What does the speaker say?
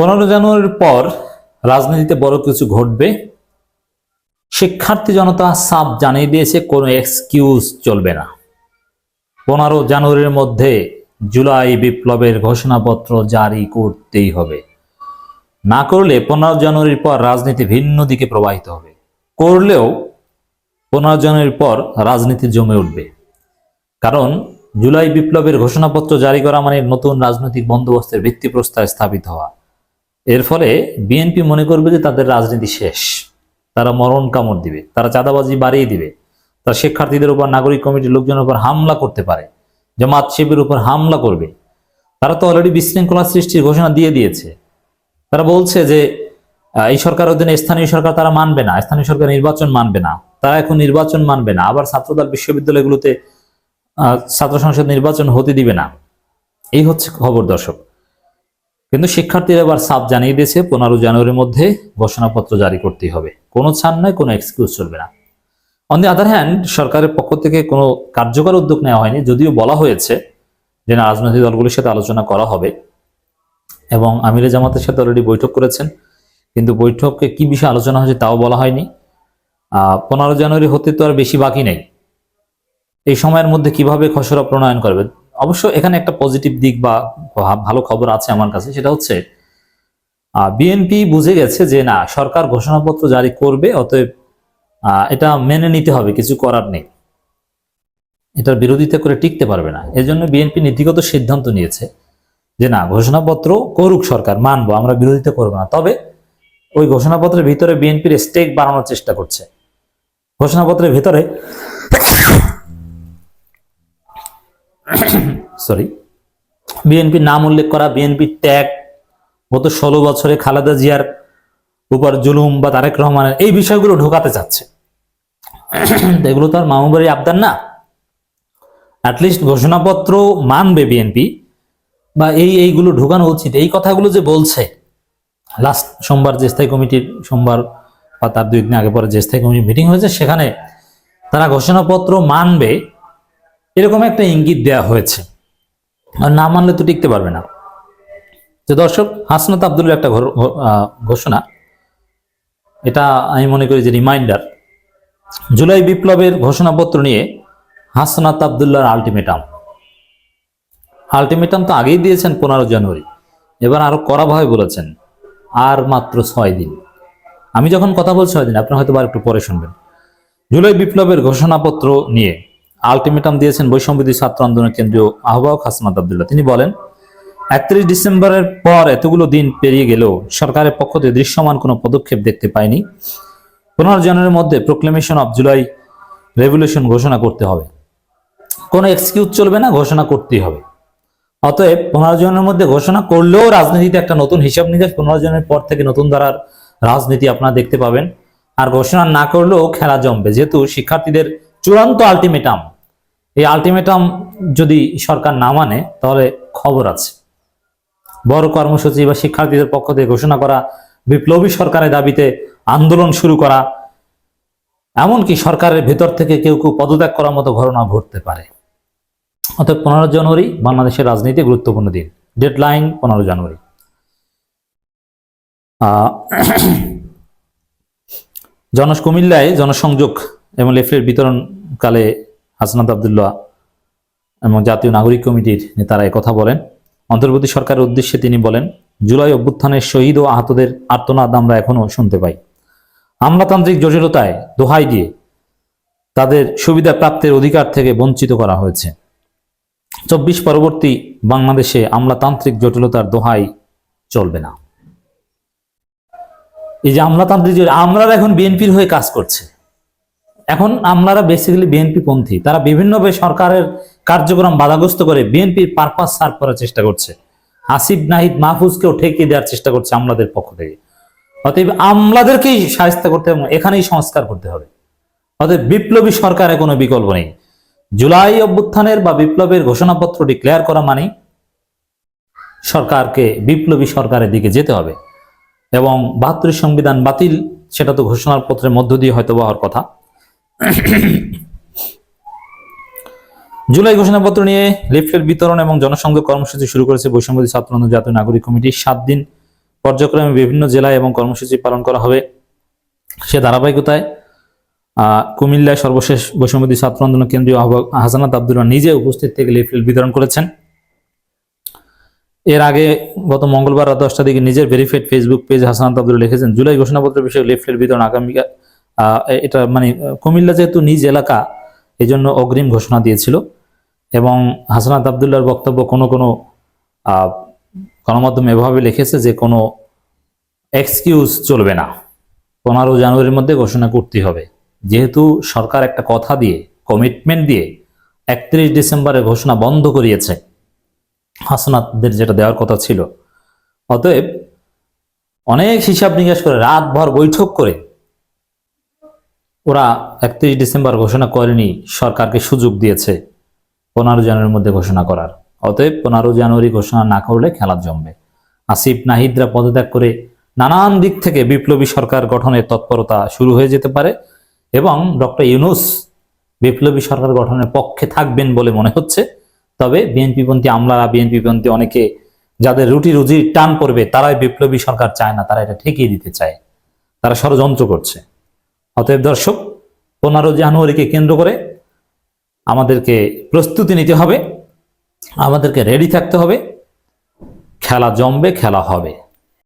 পনেরো জানুয়ারির পর রাজনীতিতে বড় কিছু ঘটবে। শিক্ষার্থী জনতা সাপ জানিয়ে দিয়েছে, কোনো এক্সকিউজ চলবে না। পনেরো জানুয়ারির মধ্যে জুলাই বিপ্লবের ঘোষণাপত্র জারি করতেই হবে। না করলে পনেরো জানুয়ারির পর রাজনীতি ভিন্ন দিকে প্রবাহিত হবে। করলেও পনেরো জানুয়ারির পর রাজনীতি জমে উঠবে। কারণ জুলাই বিপ্লবের ঘোষণাপত্র জারি করা মানে নতুন রাজনৈতিক বন্দোবস্তের ভিত্তি ভিত্তিপ্রস্তর স্থাপিত হওয়া। এর ফলে বিএনপি মনে করবে যে তাদের রাজনীতি শেষ। তারা মরণ কামড় দিবে, তারা চাঁদাবাজি বাড়িয়ে দিবে, তারা শিক্ষার্থীদের উপর, নাগরিক কমিটির লোকজনের উপর হামলা করতে পারে, জামাত শিবির উপর হামলা করবে। তারা তো অলরেডি বিশৃঙ্খলা সৃষ্টির ঘোষণা দিয়ে দিয়েছে। তারা বলছে যে এই সরকার অধীনে স্থানীয় সরকার তারা মানবে না, স্থানীয় সরকার নির্বাচন মানবে না, তারা এখন নির্বাচন মানবে না, আবার ছাত্রদল বিশ্ববিদ্যালয়গুলোতে ছাত্র সংসদ নির্বাচন হতে দিবে না। এই হচ্ছে খবর দর্শক। কিন্তু শিক্ষার্থীরা এবার সাপ জানিয়ে দিয়েছে, পনেরো জানুয়ারির মধ্যে ঘোষণাপত্র জারি করতেই হবে। কোনো ছাড় নয়, কোনো এক্সকিউজ চলবে না। অন দি আদার হ্যান্ড সরকারের পক্ষ থেকে কোনো কার্যকর উদ্যোগ নেওয়া হয়নি, যদিও বলা হয়েছে যে না, রাজনৈতিক দলগুলির সাথে আলোচনা করা হবে। এবং আমিরে জামাতের সাথে অলরেডি বৈঠক করেছেন, কিন্তু বৈঠকে কি বিষয়ে আলোচনা হয়েছে তাও বলা হয়নি। পনেরো জানুয়ারি হতে তো আর বেশি বাকি নেই। এই সময়ের মধ্যে কীভাবে খসড়া প্রণয়ন করবে অবশ্য এখানে একটা পজিটিভ দিক বা ভালো খবর আছে আমার কাছে, সেটা হচ্ছে বিএনপি বুঝে গেছে যে না, সরকার ঘোষণাপত্র জারি করবে, অতএব এটা মেনে নিতে হবে, কিছু করার নেই। এটার বিরোধিতা করে টিকতে পারবে না। এজন্য বিএনপি নীতিগত সিদ্ধান্ত নিয়েছে যে না, ঘোষণাপত্র করুক সরকার, মানবো, আমরা বিরোধিতা করব না। তবে ওই ঘোষণাপত্রের ভিতরে বিএনপির স্টেক বাড়ানোর চেষ্টা করছে। ঘোষণাপত্রের ভিতরে সরি বিএনপির নাম উল্লেখ করা বিএনপির ট্যাগ গত ষোলো বছরে খালেদা জিয়ার উপর জুলুম বা তারেক রহমানের এই বিষয়গুলো ঢোকাতে চাচ্ছে। এগুলো তো আর মামুবাড়ি আবদার না। অ্যাটলিস্ট ঘোষণাপত্র মানবে বিএনপি বা এই এইগুলো ঢোকানো উচিত। এই কথাগুলো যে বলছে লাস্ট সোমবার যে স্থায়ী কমিটির সোমবার বা তার দুই দিন আগে পরে যে স্থায়ী কমিটির মিটিং হয়েছে, সেখানে তারা ঘোষণাপত্র মানবে এরকম একটা ইঙ্গিত দেওয়া হয়েছে। আর না মানলে তো টিকতে পারবে না। তো দর্শক, হাসনাত আব্দুলের একটা ঘোষণা। এটা আমি মনে করি যে রিমাইন্ডার জুলাই বিপ্লবের ঘোষণাপত্র নিয়ে হাসনাত আবদুল্লাহর আলটিমেটাম আলটিমেটাম তো আগেই দিয়েছেন পনেরো জানুয়ারি। এবার আরও কড়াভাবে বলেছেন, আর মাত্র ছয় দিন। আমি যখন কথা বলছি ছয় দিন, আপনারা হয়তো আর একটু পরে শুনবেন। জুলাই বিপ্লবের ঘোষণাপত্র নিয়ে আলটিমেটাম দিয়েছেন বৈষম্যদী ছাত্র আন্দোলনের কেন্দ্রীয় আহ্বায়ক হাসনাত আবদুল্লাহ। তিনি বলেন, একত্রিশ ডিসেম্বরের পর এতগুলো দিন পেরিয়ে গেলেও সরকারের পক্ষ থেকে দৃশ্যমান কোনো পদক্ষেপ দেখতে পাইনি। পনেরো জানুয়ারির মধ্যে প্রোক্লেমেশন অফ জুলাই রেভলিউশন ঘোষণা করতে হবে। কোনো এক্সকিউজ চলবে না, ঘোষণা করতেই হবে। অতএব পনেরো জনের মধ্যে ঘোষণা করলেও রাজনীতিতে একটা নতুন হিসাব নিকাশ পনেরো জনের পর থেকে নতুন ধারার রাজনীতি আপনারা দেখতে পাবেন। আর ঘোষণা না করলেও খেলা জমবে। যেহেতু শিক্ষার্থীদের চূড়ান্ত আলটিমেটাম এই আলটিমেটাম যদি সরকার না মানে তাহলে খবর আছে। বড় কর্মসূচি বা শিক্ষার্থীদের পক্ষ থেকে ঘোষণা করা বিপ্লবী সরকারের দাবিতে আন্দোলন শুরু করা এমনকি সরকারের ভেতর থেকে কেউ কেউ পদত্যাগ করার মতো ঘটনা ঘটতে পারে। অর্থাৎ পনেরো জানুয়ারি বাংলাদেশের রাজনীতি গুরুত্বপূর্ণ দিন। ডেডলাইন পনেরো জানুয়ারি। আহ, জন কুমিল্লায় জনসংযোগ এবং লেফলেট বিতরণকালে হাসনাত আবদুল্লাহ এবং জাতীয় নাগরিক কমিটির নেতারা কথা বলেন। অন্তর্বর্তী সরকারের উদ্দেশ্যে তিনি বলেন, জুলাই অভ্যুত্থানের শহীদ ও আহতদের আর্তনাদ আমরা এখনও শুনতে পাই। আমলাতান্ত্রিক জটিলতায় দোহাই দিয়ে তাদের সুবিধা প্রাপ্তের অধিকার থেকে বঞ্চিত করা হয়েছে। চব্বিশ পরবর্তী বাংলাদেশে আমলাতান্ত্রিক জটিলতার দোহাই চলবে না। এই যে আমলাতান্ত্রিক যে আমলারা এখন বিএনপির হয়ে কাজ করছে। এখন আমলারা বেসিক্যালি বিএনপি পন্থী। তারা বিভিন্নভাবে সরকারের কার্যক্রম বাধাগ্রস্ত করে বিএনপির পারপাস সার্ভ করার চেষ্টা করছে। আসিফ নাহিদ মাহফুজকেও ঠেকিয়ে দেওয়ার চেষ্টা করছে আমলাদের পক্ষ থেকে। অতএব আমলাদেরকেই সাহায্য করতে হবে এখানেই সংস্কার করতে হবে। অতএব বিপ্লবী সরকারের কোনো বিকল্প নেই। জুলাই অভ্যুত্থানের বা বিপ্লবের ঘোষণাপত্র ডিক্লেয়ার করা মানে সরকারকে বিপ্লবী সরকারের দিকে যেতে হবে। এবং বাহাত্তরের সংবিধান বাতিল, সেটা তো ঘোষণার পত্রের মধ্য দিয়ে হয়তো হওয়ার কথা। জুলাই ঘোষণাপত্র নিয়ে লিফলেট বিতরণ এবং জনসংযোগ কর্মসূচি শুরু করেছে বৈষম্যদী ছাত্র জাতীয় নাগরিক কমিটি সাত দিন পর্যায়ক্রমে বিভিন্ন জেলায় এবং কর্মসূচি পালন করা হবে সে ধারাবাহিকতায়। কুমিল্লায় সর্বশেষ বৈষম্যদী ছাত্র আন্দোলন কেন্দ্রীয় আহ্বায়ক হাসানাত আব্দুল্লাহ নিজে উপস্থিত থেকে লিফলেট বিতরণ করেছেন। এর আগে গত মঙ্গলবার রাত দশটার দিকে নিজের verified Facebook page Hasnat Abdullah লিখেছেন, জুলাই ঘোষণাপত্র বিষয়ে লিফলেট বিতরণ আগামী এটা মানে কুমিল্লা যেহেতু নিজ এলাকা এই জন্য অগ্রিম ঘোষণা দিয়েছিল। এবং হাসানাত আবদুল্লাহর বক্তব্য কোনো কোনো গণমাধ্যম এভাবে লিখেছে যে কোনো এক্সকিউজ চলবে না। পনেরো জানুয়ারির মধ্যে ঘোষণা করতে হবে। যেহেতু সরকার একটা কথা দিয়ে কমিটমেন্ট দিয়ে একত্রিশ ডিসেম্বরে ঘোষণা বন্ধ করিয়েছে, হাসনাতদের যেটা দেওয়ার কথা ছিল। অতএব অনেক হিসাব নিকাশ করে, রাতভর বৈঠক করে ওরা একত্রিশ ডিসেম্বর ঘোষণা করেনি, সরকারকে সুযোগ দিয়েছে পনেরো জানুয়ারির মধ্যে ঘোষণা করার। অতএব পনেরো জানুয়ারি ঘোষণা না করলে খেলা জমবে। আসিফ নাহিদরা পদত্যাগ করে নানান দিক থেকে বিপ্লবী সরকার গঠনের তৎপরতা শুরু হয়ে যেতে পারে এবং ডক্টর ইউনুস বিপ্লবী সরকার গঠনের পক্ষে থাকবেন বলে মনে হচ্ছে। তবে বিএনপিপন্থী আমলারা, বিএনপিপন্থী অনেকে যাদের রুটি রুজির টান পড়বে, তারাই বিপ্লবী সরকার চায় না, তারা এটা ঠেকিয়ে দিতে চায়। তারা ষড়যন্ত্র করছে। অতএব দর্শক, পনেরো জানুয়ারিকে কেন্দ্র করে আমাদেরকে প্রস্তুতি নিতে হবে, আমাদেরকে রেডি থাকতে হবে, খেলা জমবে, খেলা হবে।